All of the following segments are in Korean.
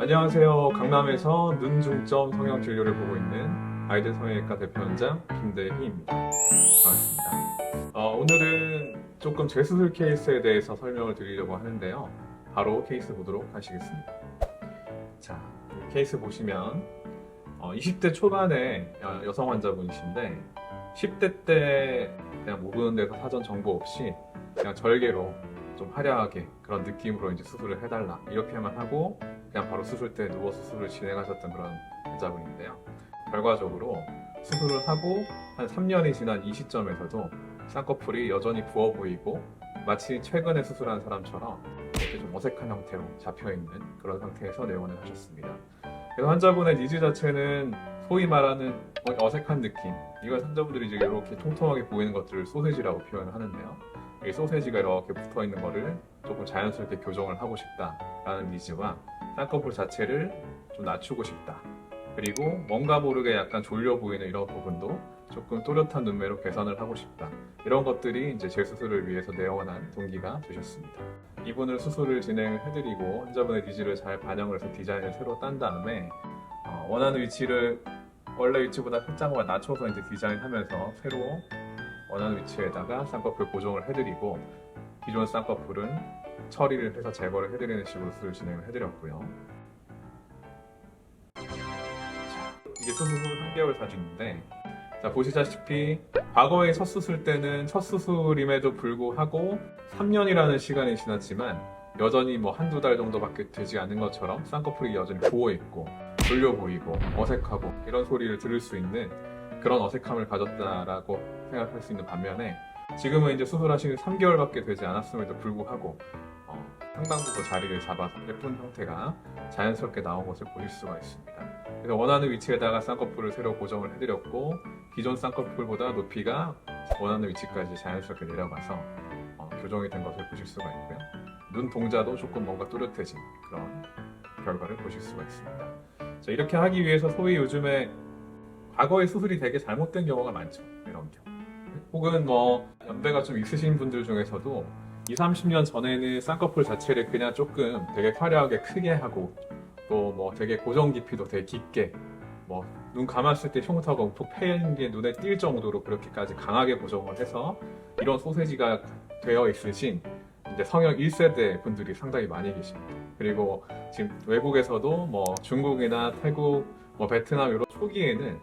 안녕하세요. 강남에서 눈 중점 성형 진료를 보고 있는 아이들 성형외과 대표원장 김대희입니다. 반갑습니다. 어, 오늘은 조금 재수술 케이스에 대해서 설명을 드리려고 하는데요. 바로 케이스 보도록 하시겠습니다. 자, 이 케이스 보시면 어, 20대 초반의 어, 여성 환자분이신데 10대 때 그냥 모르는 데서 사전 정보 없이 그냥 절개로 좀 화려하게 그런 느낌으로 이제 수술을 해달라 이렇게만 하고 그냥 바로 수술대 누워 수술을 진행하셨던 그런 환자분인데요. 결과적으로 수술을 하고 한 3년이 지난 이 시점에서도 쌍꺼풀이 여전히 부어 보이고 마치 최근에 수술한 사람처럼 이렇게 좀 어색한 형태로 잡혀 있는 그런 상태에서 내원을 하셨습니다. 그래서 환자분의 니즈 자체는 소위 말하는 어색한 느낌. 이걸 환자분들이 이제 이렇게 통통하게 보이는 것들을 소세지라고 표현을 하는데요. 이 소세지가 이렇게 붙어 있는 거를 조금 자연스럽게 교정을 하고 싶다라는 니즈와 쌍꺼풀 자체를 좀 낮추고 싶다. 그리고 뭔가 모르게 약간 졸려 보이는 이런 부분도 조금 또렷한 눈매로 개선을 하고 싶다. 이런 것들이 이제 재수술을 위해서 내원한 동기가 되셨습니다. 이분을 수술을 진행을 해드리고 환자분의 니즈를 잘 반영을 해서 디자인을 새로 딴 다음에 어, 원하는 위치를 원래 위치보다 살짝만 낮춰서 이제 디자인하면서 새로 원하는 위치에다가 쌍꺼풀 고정을 해드리고 기존 쌍꺼풀은 처리를 해서 제거를 해드리는 식으로 수술 진행을 해드렸고요. 자, 이게 수술 후 3개월 사진인데 자 보시다시피 과거의 첫 수술 때는 첫 수술임에도 불구하고 3년이라는 시간이 지났지만 여전히 뭐 한두 달 정도밖에 되지 않은 것처럼 쌍꺼풀이 여전히 부어 있고 졸려 보이고 어색하고 이런 소리를 들을 수 있는 그런 어색함을 가졌다라고 생각할 수 있는 반면에 지금은 이제 수술하신 지 3개월밖에 되지 않았음에도 불구하고 어, 상당 부분 자리를 잡아서 예쁜 형태가 자연스럽게 나온 것을 보실 수가 있습니다. 그래서 원하는 위치에다가 쌍꺼풀을 새로 고정을 해드렸고 기존 쌍꺼풀보다 높이가 원하는 위치까지 자연스럽게 내려가서 어, 교정이 된 것을 보실 수가 있고요. 눈 동자도 조금 뭔가 또렷해진 그런 결과를 보실 수가 있습니다. 자, 이렇게 하기 위해서 소위 요즘에 과거의 수술이 되게 잘못된 경우가 많죠. 이런 경우. 혹은 뭐 연배가 좀 있으신 분들 중에서도 20, 30년 전에는 쌍꺼풀 자체를 그냥 조금 되게 화려하게 크게 하고 또 뭐 되게 고정 깊이도 되게 깊게 뭐 눈 감았을 때 흉터가 움푹 패인 게 눈에 띌 정도로 그렇게까지 강하게 고정을 해서 이런 소세지가 되어 있으신 이제 성형 1세대 분들이 상당히 많이 계십니다. 그리고 지금 외국에서도 뭐 중국이나 태국, 뭐 베트남 이런 초기에는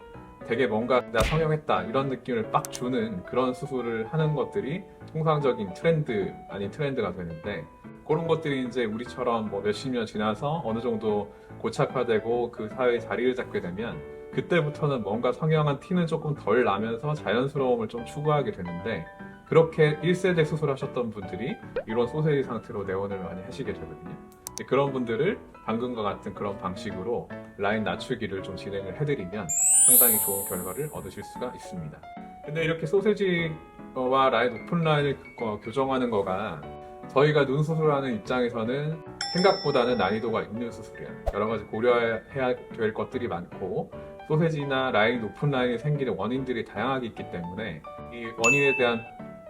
되게 뭔가 나 성형했다 이런 느낌을 빡 주는 그런 수술을 하는 것들이 통상적인 트렌드 아닌 트렌드가 되는데 그런 것들이 이제 우리처럼 뭐 몇십 년 지나서 어느 정도 고착화되고 그 사회에 자리를 잡게 되면 그때부터는 뭔가 성형한 티는 조금 덜 나면서 자연스러움을 좀 추구하게 되는데 그렇게 1세대 수술하셨던 분들이 이런 소세지 상태로 내원을 많이 하시게 되거든요. 그런 분들을 방금과 같은 그런 방식으로 라인 낮추기를 좀 진행을 해드리면 상당히 좋은 결과를 얻으실 수가 있습니다. 근데 이렇게 소세지와 라인 오픈 라인을 어, 교정하는 거가 저희가 눈 수술하는 입장에서는 생각보다는 난이도가 있는 수술이에요. 여러 가지 고려해야 될 것들이 많고 소세지나 라인 높은 라인이 생기는 원인들이 다양하게 있기 때문에 이 원인에 대한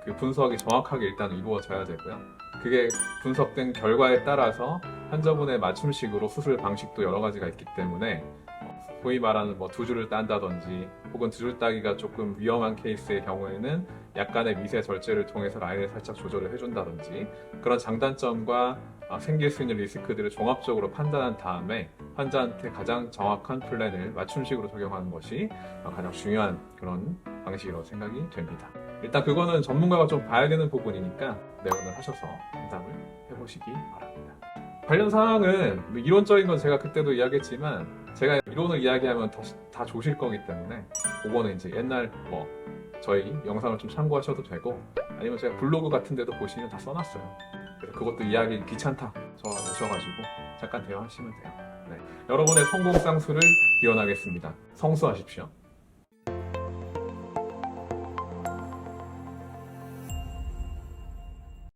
그 분석이 정확하게 일단 이루어져야 되고요. 그게 분석된 결과에 따라서 환자분의 맞춤식으로 수술 방식도 여러 가지가 있기 때문에 어, 소위 말하는 뭐 두 줄을 딴다든지 혹은 두 줄 따기가 조금 위험한 케이스의 경우에는 약간의 미세 절제를 통해서 라인을 살짝 조절을 해준다든지 그런 장단점과 아, 생길 수 있는 리스크들을 종합적으로 판단한 다음에 환자한테 가장 정확한 플랜을 맞춤식으로 적용하는 것이 어, 가장 중요한 그런 방식이라고 생각이 됩니다. 일단 그거는 전문가가 좀 봐야 되는 부분이니까 내원을 하셔서 상담을 해보시기 바랍니다. 관련 사항은 뭐 이론적인 건 제가 그때도 이야기했지만 제가 이론을 이야기하면 다, 다 조실 거기 때문에 그거는 이제 옛날 뭐 저희 영상을 좀 참고하셔도 되고 아니면 제가 블로그 같은 데도 보시면 다 써놨어요. 그것도 이야기 귀찮다 저 오셔가지고 잠깐 대화하시면 돼요. 네. 여러분의 성공 쌍수를 기원하겠습니다. 성수하십시오.